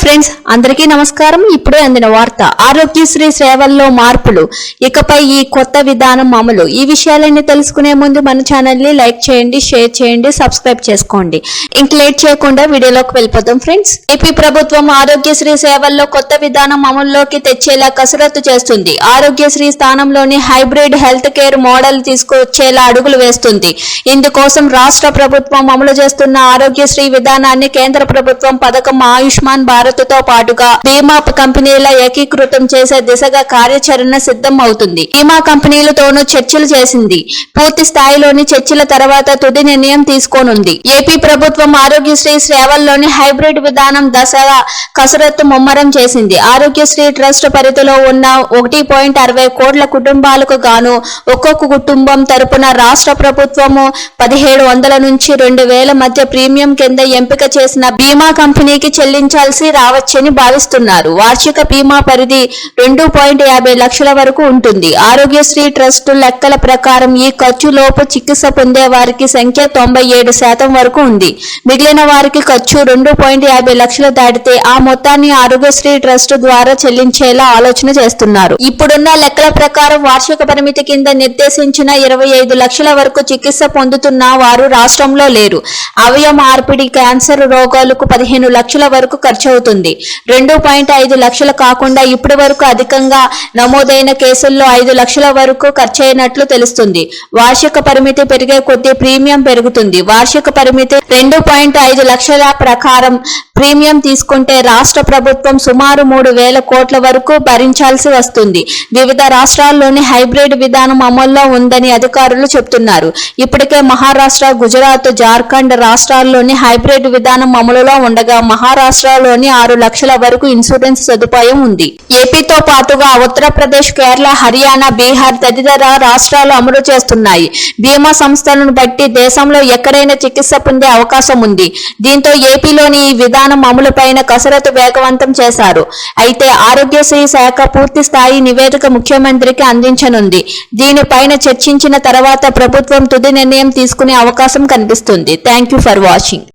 Friends అందరికీ నమస్కారం. ఇప్పుడే అందిన వార్త ఆరోగ్యశ్రీ సేవల్లో మార్పులు. ఇకపై ఈ కొత్త విధానం అమలు. ఈ విషయాలన్నీ తెలుసుకునే ముందు మన ఛానల్ని లైక్ చేయండి షేర్ చేయండి సబ్స్క్రైబ్ చేసుకోండి. ఇంక లేట్ చేయకుండా వీడియోలోకి వెళ్ళిపోతాం ఫ్రెండ్స్. ఏపీ ప్రభుత్వం ఆరోగ్యశ్రీ సేవల్లో కొత్త విధానం అమల్లోకి తెచ్చేలా కసరత్తు చేస్తుంది. ఆరోగ్యశ్రీ స్థానంలోని హైబ్రిడ్ హెల్త్ కేర్ మోడల్ తీసుకొచ్చేలా అడుగులు వేస్తుంది. ఇందుకోసం రాష్ట్ర ప్రభుత్వం అమలు చేస్తున్న ఆరోగ్యశ్రీ విధానాన్ని కేంద్ర ప్రభుత్వం పథకం ఆయుష్మాన్ భారత్ తో పాటుగా బీమా కంపెనీల ఏకీకృతం చేసే దిశగా కార్యాచరణ సిద్ధం అవుతుంది బీమా కంపెనీలతోనూ చర్చలు చేసింది. పూర్తి స్థాయిలోని చర్చల తర్వాత తుది నిర్ణయం తీసుకోనుంది. ఏపీ ప్రభుత్వం ఆరోగ్యశ్రీ సేవల్లోని హైబ్రిడ్ విధానం దశగా కసరత్తు ముమ్మరం చేసింది. ఆరోగ్యశ్రీ ట్రస్ట్ పరిధిలో ఉన్న ఒకటి పాయింట్ అరవై కోట్ల కుటుంబాలకు గాను ఒక్కొక్క కుటుంబం తరపున రాష్ట్ర ప్రభుత్వము పదిహేడు వందల నుంచి రెండు వేల మధ్య ప్రీమియం కింద ఎంపిక చేసిన బీమా కంపెనీకి చెల్లించాల్సి రావచ్చని భావిస్తున్నారు. వార్షిక బీమా పరిధి రెండు పాయింట్ యాభై లక్షల వరకు ఉంటుంది. ఆరోగ్యశ్రీ ట్రస్ట్ లెక్కల ప్రకారం ఈ ఖర్చు లోపు చికిత్స పొందే వారికి సంఖ్య తొంభై ఏడు శాతం వరకు ఉంది. మిగిలిన వారికి ఖర్చు రెండు పాయింట్ యాభై లక్షలు దాటితే ఆ మొత్తాన్ని ఆరోగ్యశ్రీ ట్రస్ట్ ద్వారా చెల్లించేలా ఆలోచన చేస్తున్నారు. ఇప్పుడున్న లెక్కల ప్రకారం వార్షిక పరిమితి కింద నిర్దేశించిన ఇరవై ఐదు లక్షల వరకు చికిత్స పొందుతున్న వారు రాష్ట్రంలో లేరు. అవయం మార్పిడి క్యాన్సర్ రోగాలకు పదిహేను లక్షల వరకు ఖర్చు నమోదవుతుంది రెండు పాయింట్ ఐదు లక్షలు కాకుండా ఇప్పటి వరకు అధికంగా నమోదైన కేసుల్లో ఐదు లక్షల వరకు ఖర్చయినట్లు తెలుస్తుంది. వార్షిక పరిమితి పెరిగే కొద్దీ ప్రీమియం పెరుగుతుంది. వార్షిక పరిమితి రెండు పాయింట్ ఐదు లక్షల ప్రకారం ప్రీమియం తీసుకుంటే రాష్ట్ర ప్రభుత్వం సుమారు మూడు వేల కోట్ల వరకు భరించాల్సి వస్తుంది. వివిధ రాష్ట్రాల్లోని హైబ్రిడ్ విధానం అమల్లో ఉందని అధికారులు చెబుతున్నారు ఇప్పటికే మహారాష్ట్ర గుజరాత్ జార్ఖండ్ రాష్ట్రాల్లోని హైబ్రిడ్ విధానం అమలులో ఉండగా మహారాష్ట్రలోని ఆరు లక్షల వరకు ఇన్సూరెన్స్ సదుపాయం ఉంది. ఏపీతో పాటుగా ఉత్తరప్రదేశ్ కేరళ హర్యానా బీహార్ తదితర రాష్ట్రాలు అమలు చేస్తున్నాయి. బీమా సంస్థలను బట్టి దేశంలో ఎక్కడైనా చికిత్స పొందే అవకాశం ఉంది. దీంతో ఏపీలోని ఈ విధానం అమలుపైన కసరత్తు వేగవంతం చేశారు. అయితే ఆరోగ్యశ్రీ శాఖ పూర్తి స్థాయి నివేదిక ముఖ్యమంత్రికి అందించనుంది. దీనిపైన చర్చించిన తర్వాత ప్రభుత్వం తుది నిర్ణయం తీసుకునే అవకాశం కనిపిస్తుంది. Thank you for watching.